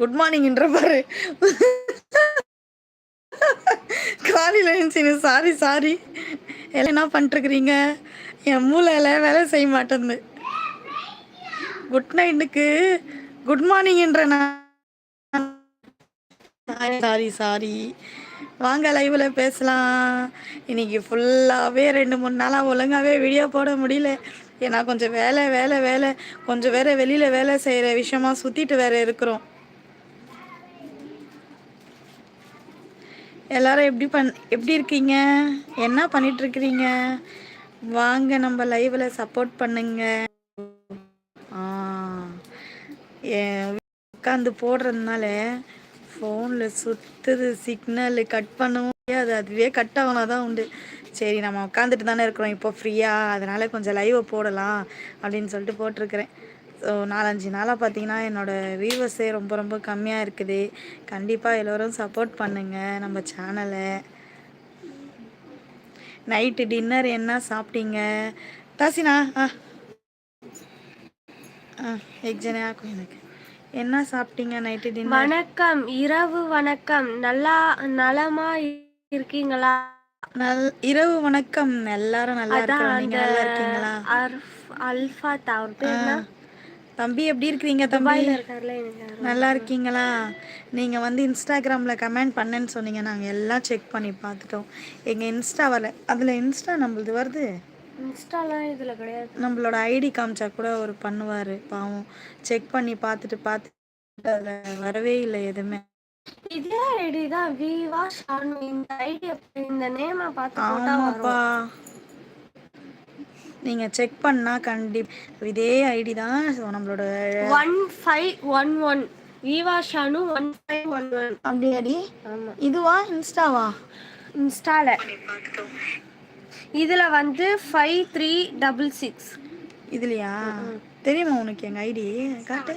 Good மார்னிங்ன்ற பாரு. காலையில் எழுந்துச்சிங்க sorry sorry எல்லாம் என்ன பண்ணிட்டுருக்குறீங்க? என் மூளையில் வேலை செய்ய மாட்டேங்குது. குட் நைட்டுக்கு குட் மார்னிங்ன்ற நான் சாரி சாரி வாங்க லைவில் பேசலாம். இன்னைக்கு ஃபுல்லாகவே ரெண்டு மூணு நாளாக ஒழுங்காகவே வீடியோ போட முடியல. ஏன்னா கொஞ்சம் வேலை வேலை வேலை. கொஞ்சம் வேற வெளியில் வேலை செய்கிற விஷயமா சுற்றிட்டு வேற இருக்கிறோம். எல்லாரும் எப்படி பண் எப்படி இருக்கீங்க? என்ன பண்ணிட்டு இருக்கிறீங்க வாங்க நம்ம லைவ்ல சப்போர்ட் பண்ணுங்க. உட்காந்து போடுறதுனால ஃபோனில் சுற்றுது சிக்னல் கட் பண்ணவும் முடியாது. அதுவே கட் ஆகினா தான் உண்டு. சரி நம்ம உட்காந்துட்டு தானே இருக்கிறோம். இப்போ ஃப்ரீயாக அதனால் கொஞ்சம் லைவை போடலாம் அப்படின்னு சொல்லிட்டு போட்டிருக்கிறேன். ஸோ நாலஞ்சு நாளாக பார்த்தீங்கன்னா என்னோடய வியூவர்ஸே ரொம்ப ரொம்ப கம்மியாக இருக்குது. கண்டிப்பாக எல்லோரும் சப்போர்ட் பண்ணுங்கள் நம்ம சேனலை நைட்டு டின்னர் என்ன சாப்பிட்டீங்க? தாசினா ஆ. எக்ஜனே ஆக்கும் எனக்கு. என்ன சாப்பிட்டீங்க நைட்டு டின்னர் வணக்கம் இரவு வணக்கம். நல்லா நலமா இருக்கீங்களா? நல் இரவு வணக்கம். எல்லாரும் நல்லா நல்லா இருக்கீங்களா? அல்ஃபா என்ன? தம்பி எப்படி இருக்கிறீங்க தம்பி. நல்லா இருக்கீங்களா? நீங்கள் வந்து இன்ஸ்டாகிராமில் கமெண்ட் பண்ணேன்னு சொன்னீங்க. நாங்கள் எல்லாம் செக் பண்ணி பார்த்துட்டோம். எங்கள் இன்ஸ்டா வரல அதில் இன்ஸ்டா நம்மளது வருது? இன்ஸ்டாலாம் இதுல கிடையாது. நம்மளோட ஐடி காமிச்சா கூட ஒரு பண்ணுவார். பாவம். செக் பண்ணி பார்த்துட்டு பார்த்துட்டு அதில் வரவே இல்லை எதுவுமே. இதே ஐடி தான். விவா ஷானு இந்த ஐடி இந்த நேம பார்த்து ஆமாப்பா. நீங்கள் செக் பண்ணால் கண்டிப்பாக இதே ஐடி தான் நம்மளோட ஒன் ஃபைவ் ஒன் ஒன் விவா Shanu one five one one அப்படியாடி? இதுவா இன்ஸ்டாவா? இன்ஸ்டால. இதுல வந்து ஃபைவ் த்ரீ டபுள் சிக்ஸ் இதுலையா? தெரியுமா உனக்கு எங்கள் ஐடி காட்டு.